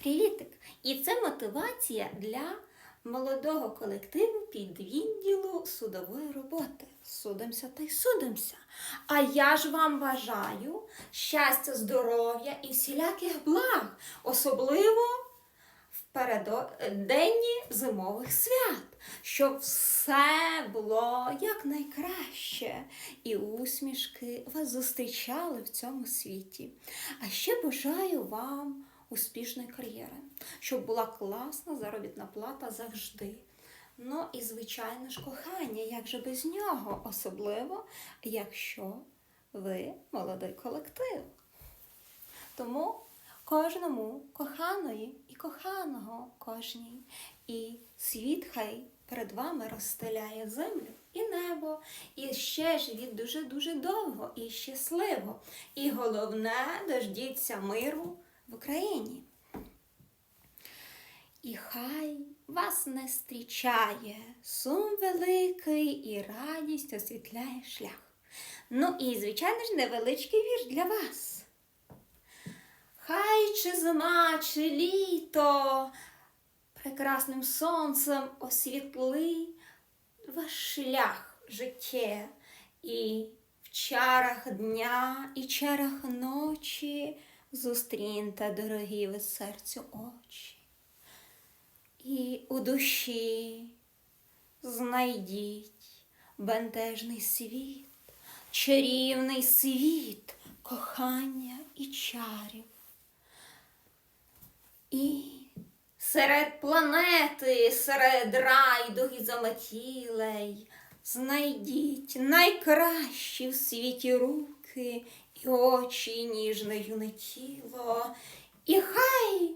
Привітик! І це мотивація для молодого колективу під відділу судової роботи. Судимося та й судимося. А я ж вам бажаю щастя, здоров'я і всіляких благ, особливо в передденні зимових свят, щоб все було якнайкраще, і усмішки вас зустрічали в цьому світі. А ще бажаю вам успішної кар'єри, щоб була класна заробітна плата завжди. Ну і, звичайно ж, кохання, як же без нього, особливо, якщо ви молодий колектив. Тому кожному коханої і коханого кожній. І світ хай перед вами розстеляє землю і небо. І ще живіть дуже-дуже довго і щасливо. І головне, дождіться миру в Україні. І хай вас не зустрічає сум великий і радість освітляє шлях. Ну і, звичайно ж, невеличкий вірш для вас. Хай чи зима, чи літо прекрасним сонцем освітли ваш шлях життя і в чарах дня і чарах ночі зустріньте, дорогі ви серцю очі. І у душі знайдіть бентежний світ, чарівний світ кохання і чарів. І серед планети, серед райдуги заметілей, знайдіть найкращі в світі руки і очі ніжне юне тіло, і хай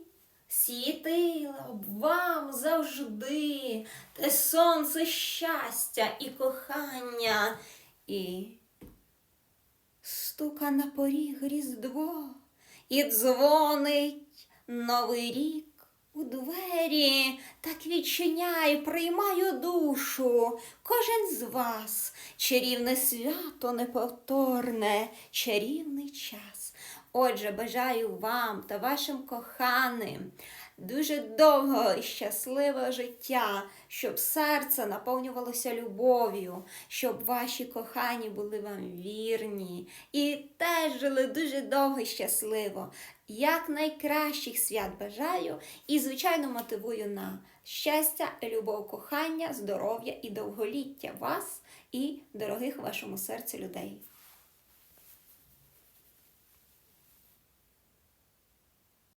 світило б вам завжди те сонце щастя і кохання, і стука на поріг різдво, і дзвонить новий рік. У двері так відчиняй, приймаю душу, кожен з вас чарівне свято неповторне, чарівний час. Отже, бажаю вам та вашим коханим дуже довгого і щасливого життя, щоб серце наповнювалося любов'ю, щоб ваші кохані були вам вірні і теж жили дуже довго і щасливо. Як найкращих свят бажаю і, звичайно, мотивую на щастя, любов, кохання, здоров'я і довголіття вас і дорогих вашому серцю людей.